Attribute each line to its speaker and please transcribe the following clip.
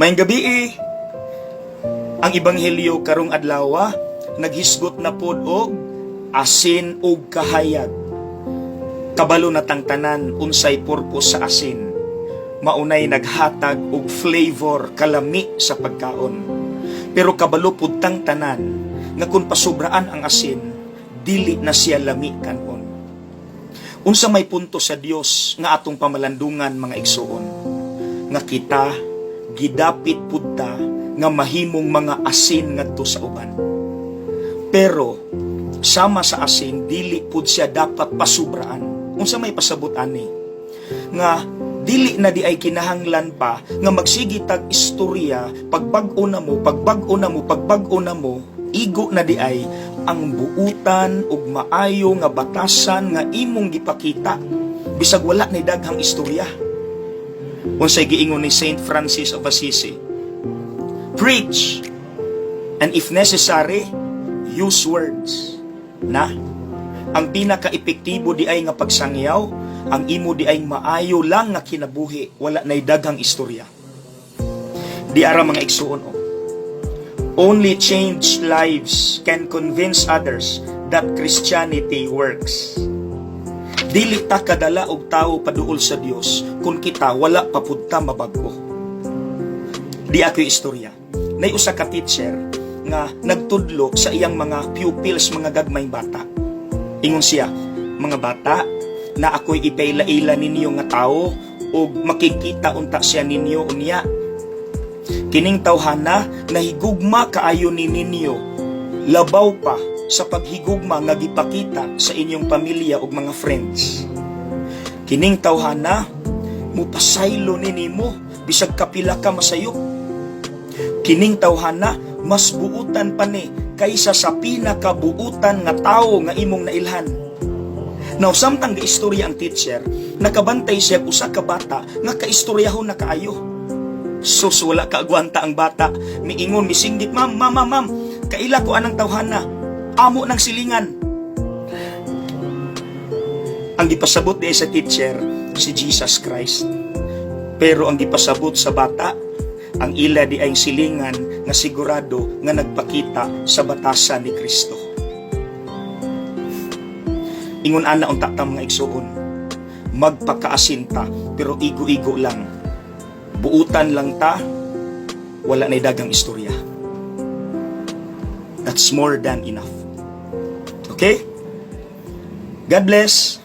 Speaker 1: Mayang gabi eh. Ang ebanghelyo karong adlaw naghisgot na pod og asin ug kahayag. Kabalo na tang tanan unsay purpose sa asin. Maunay naghatag og flavor kalami sa pagkaon. Pero kabalo pud tang tanan nga kung pasubraan ang asin, dili na siya lami kanon. Unsa may punto sa Dios nga atong pamalandungan mga igsuon nga kita gidapit pud ta nga mahimong mga asin ngadto sa uban. Pero sama sa asin dili pud siya dapat pasubraan. Unsa may pasabot ani? Nga dili na di ay kinahanglan pa nga magsigi tag istorya pagbag-o na mo pagbag-o na mo pagbag-o na mo igo na di ay ang buutan ug maayo nga batasan nga imong gipakita bisag wala ni daghang istorya unsay giingon ni Saint Francis of Assisi preach and if necessary use words na ang pinaka-epektibo di ay nga pagsangyaw ang imo di ay maayo lang nga kinabuhi wala nay daghang istorya di ara mga igsuon oh. only changed lives can convince others that Christianity works dili ta kadala og tawo paduol sa Dios kung kita wala pa pud ta mabag-o di ako istorya. Nay usa ka teacher nga nagtudlo sa iyang mga pupils mga gagmayng bata. Ingon siya mga bata na ako'y ipaylaila ninyo nga tao ug makikita unta siya ninyo unya. Kining tawhana nahigugma kaayo ni ninyo. Labaw pa sa paghigugma nga gipakita sa inyong pamilya ug mga friends kining tawhana mupasaylo ni nimo bisag kapila ka masayop kining tawhana mas buutan pa ni kaysa sa pinakabuutan nga tao nga imong nailhan Now, samtang gaistorya ang teacher, nakabantay siya usa ka bata nga kaistoryahon na kaayo. Sus, wala ka agwanta ang bata. Miingon, misinggit, ma'am, ma'am, ma'am, kaila ko anang tawhana. Amo ng silingan. Ang gipasabot di sa teacher, si Jesus Christ. Pero ang gipasabot sa bata, ang ila di ay silingan nga sigurado nga nagpakita sa batasan ni Kristo. Ingon ana unta ta mga igsuon. Magpakaasin ta pero igo-igo lang. Buutan lang ta wala na dagang istorya. That's more than enough. Okay? God bless.